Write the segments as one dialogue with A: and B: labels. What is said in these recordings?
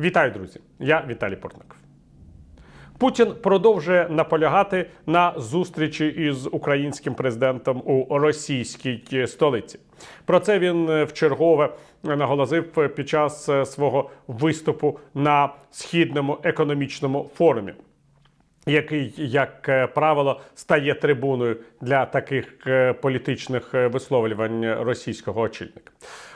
A: Вітаю, друзі! Я Віталій Портников. Путін продовжує наполягати на зустрічі із українським президентом у російській столиці. Про це він е, вчергове наголосив під час е, свого виступу на східному економічному форумі який, як е, правило, стає трибуною для таких е, політичних е, висловлювань російського очільника.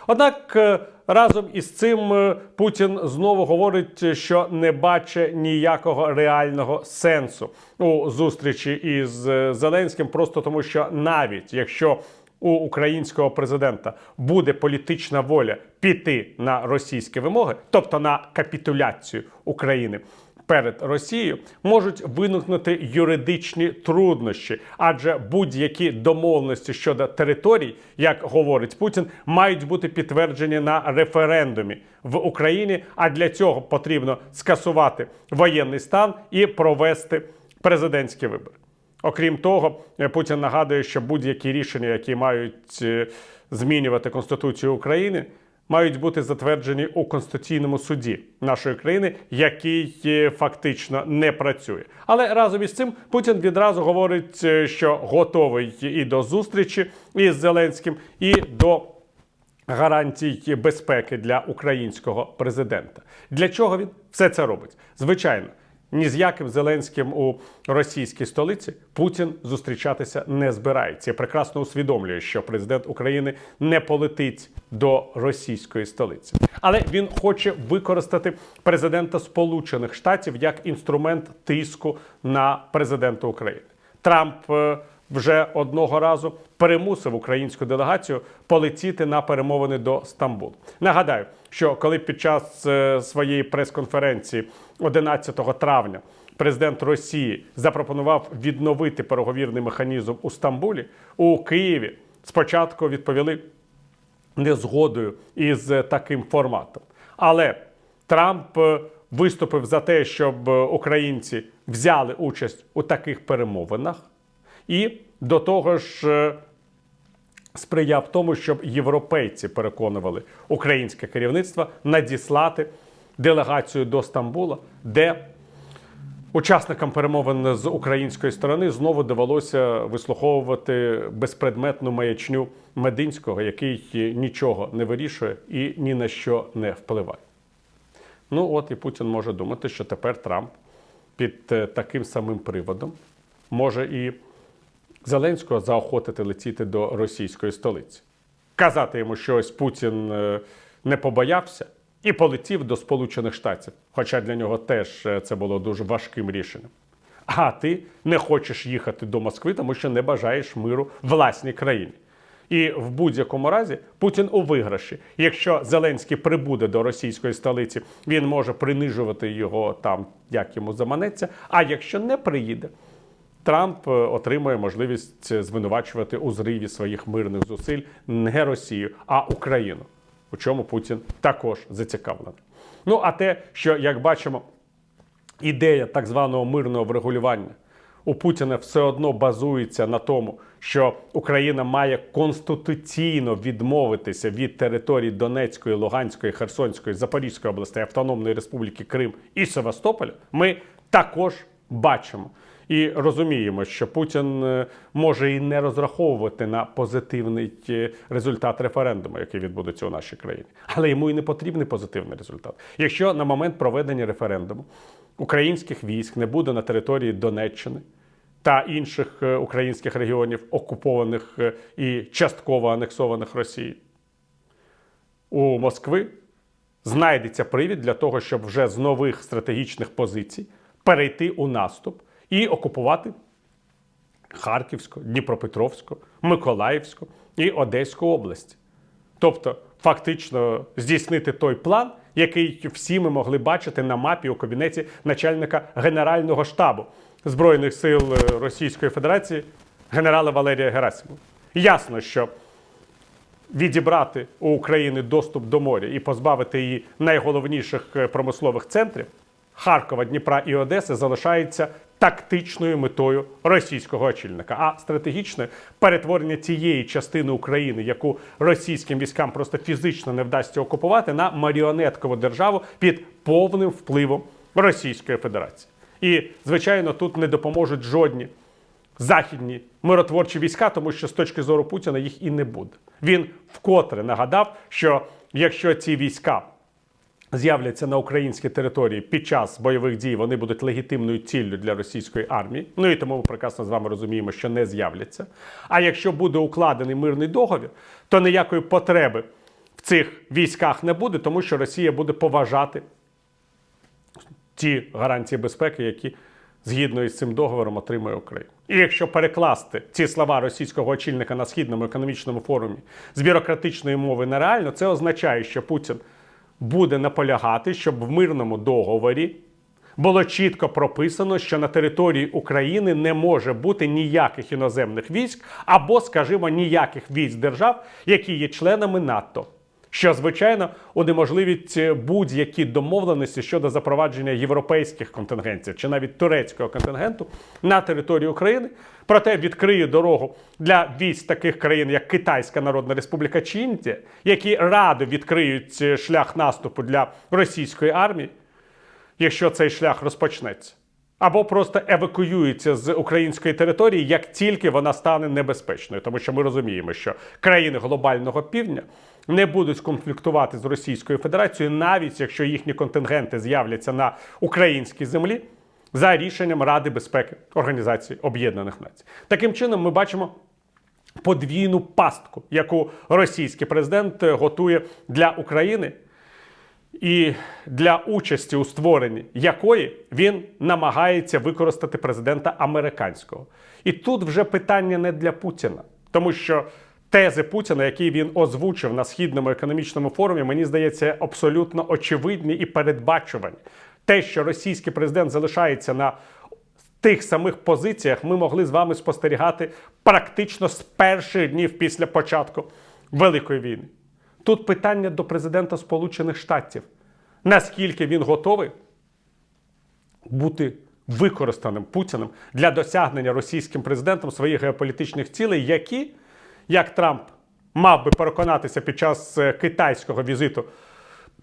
A: Однак е, разом із цим е, Путін знову говорить, що не бачить ніякого реального сенсу у зустрічі із е, Зеленським, просто тому, що навіть якщо у українського президента буде політична воля піти на російські вимоги, тобто на капітуляцію України перед Росією, можуть виникнути юридичні труднощі, адже будь-які домовленості щодо територій, як говорить Путін, мають бути підтверджені на референдумі в Україні. А для цього потрібно скасувати воєнний стан і провести президентські вибори. Окрім того, Путін нагадує, що будь-які рішення, які мають е, змінювати Конституцію України, мають бути затверджені у Конституційному суді нашої країни, який е, фактично не працює. Але разом із цим Путін відразу говорить, е, що готовий і до зустрічі із Зеленським, і до гарантій безпеки для українського президента. Для чого він все це робить? Звичайно. Ні з яким Зеленським у російській столиці Путін зустрічатися не збирається. Прекрасно усвідомлює, що президент України не полетить до російської столиці, але він хоче використати президента Сполучених Штатів як інструмент тиску на президента України. Трамп е, вже одного разу перемусив українську делегацію полетіти на перемовини до Стамбулу. Нагадаю, що коли під час е, своєї прес-конференції 11 травня президент Росії запропонував відновити переговірний механізм у Стамбулі, у Києві спочатку відповіли незгодою із е, таким форматом. Але Трамп е, виступив за те, щоб українці взяли участь у таких перемовинах, і до того ж е, сприяв тому, щоб європейці переконували українське керівництво надіслати делегацію до Стамбула, де Учасникам перемовин з української сторони знову довелося вислуховувати безпредметну маячню Мединського, який нічого не вирішує і ні на що не впливає. Ну от і Путін може думати, що тепер Трамп під е, таким самим приводом може і Зеленського заохотити летіти до російської столиці. Казати йому, що ось Путін е, не побоявся і полетів до Сполучених Штатів. Хоча для нього теж е, це було дуже важким рішенням. А ти не хочеш їхати до Москви, тому що не бажаєш миру власній країні. І в будь-якому разі Путін у виграші. Якщо Зеленський прибуде до російської столиці, він може принижувати його там, як йому заманеться. А якщо не приїде, Трамп е, отримує можливість звинувачувати у зриві своїх мирних зусиль не Росію, а Україну, у чому Путін також зацікавлений. Ну а те, що як бачимо, ідея так званого мирного врегулювання у Путіна все одно базується на тому, що Україна має конституційно відмовитися від територій Донецької, Луганської, Херсонської, Запорізької областей, Автономної Республіки Крим і Севастополя. Ми також бачимо. І розуміємо, що Путін е, може і не розраховувати на позитивний е, результат референдуму, який відбудеться у нашій країні, але йому і не потрібний позитивний результат. Якщо на момент проведення референдуму українських військ не буде на території Донеччини та інших е, українських регіонів, окупованих і частково анексованих Росією, у Москви знайдеться привід для того, щоб вже з нових стратегічних позицій перейти у наступ і окупувати Харківську, Дніпропетровську, Миколаївську і Одеську області. Тобто, фактично здійснити той план, який всі ми могли бачити на мапі у кабінеті начальника Генерального штабу Збройних сил е, Російської Федерації генерала Валерія Герасимова. Ясно, що відібрати у України доступ до моря і позбавити її найголовніших е, промислових центрів Харкова, Дніпра і Одеси залишається тактичною метою російського очільника, а стратегічне перетворення тієї частини України, яку російським військам просто фізично не вдасться окупувати, на маріонеткову державу під повним впливом Російської Федерації. І звичайно, тут не допоможуть жодні західні миротворчі війська, тому що з точки зору Путіна їх і не буде. Він вкотре нагадав, що якщо ці війська з'являться на українській території під час бойових дій, вони будуть легітимною ціллю для російської армії. Ну і тому ми прекрасно з вами розуміємо, що не з'являться. А якщо буде укладений мирний договір, то ніякої потреби в цих військах не буде, тому що Росія буде поважати ті гарантії безпеки, які згідно із цим договором отримує Україна. І якщо перекласти ці слова російського очільника на східному економічному форумі з бюрократичної мови на реально, це означає, що Путін буде наполягати, щоб в мирному договорі було чітко прописано, що на території України не може бути ніяких іноземних військ або, скажімо, ніяких військ держав, які є членами НАТО. Що, звичайно, унеможливить будь-які домовленості щодо запровадження європейських контингентів чи навіть турецького контингенту на території України, проте відкриє дорогу для військ таких країн, як Китайська Народна Республіка чи Індія, які радо відкриють шлях наступу для російської армії, якщо цей шлях розпочнеться. Або просто евакуюється з української території, як тільки вона стане небезпечною, тому що ми розуміємо, що країни глобального півдня не будуть конфліктувати з Російською Федерацією, навіть якщо їхні контингенти з'являться на українській землі за рішенням Ради безпеки Організації Об'єднаних Націй. Таким чином, ми бачимо подвійну пастку, яку російський президент готує для України і для участі у створенні якої він намагається використати президента американського. І тут вже питання не для Путіна, тому що тези Путіна, які він озвучив на східному економічному форумі, мені здається, абсолютно очевидні і передбачувані. Те, що російський президент залишається на тих самих позиціях, ми могли з вами спостерігати практично з перших днів після початку Великої війни. Тут питання до президента Сполучених Штатів. Наскільки він готовий бути використаним Путіним для досягнення російським президентом своїх геополітичних цілей, які, як Трамп мав би переконатися під час е, китайського візиту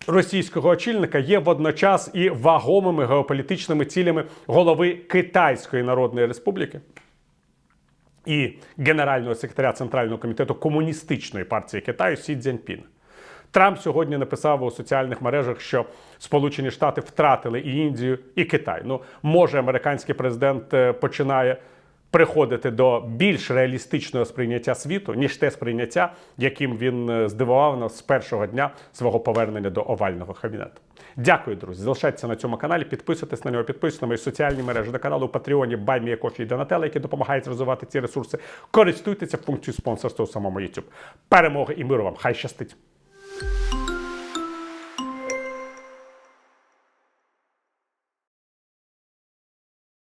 A: російського очільника, є водночас і вагомими геополітичними цілями голови Китайської Народної Республіки і генерального секретаря Центрального комітету комуністичної партії Китаю Сі Цзіньпіна. Трамп сьогодні написав у соціальних мережах, що Сполучені Штати втратили і Індію, і Китай. Ну, може, американський президент е, починає приходити до більш реалістичного сприйняття світу, ніж те сприйняття, яким він е, здивував нас з першого дня свого повернення до овального кабінету. Дякую, друзі. Залишайтеся на цьому каналі, підписуйтесь на нього, підписуйтесь на мої соціальні мережі до каналу Патреоні Баймія Кофі і Донателла, які допомагають розвивати ці ресурси. Користуйтеся функцією спонсорства у самому YouTube. Перемоги і миру вам! Хай щастить!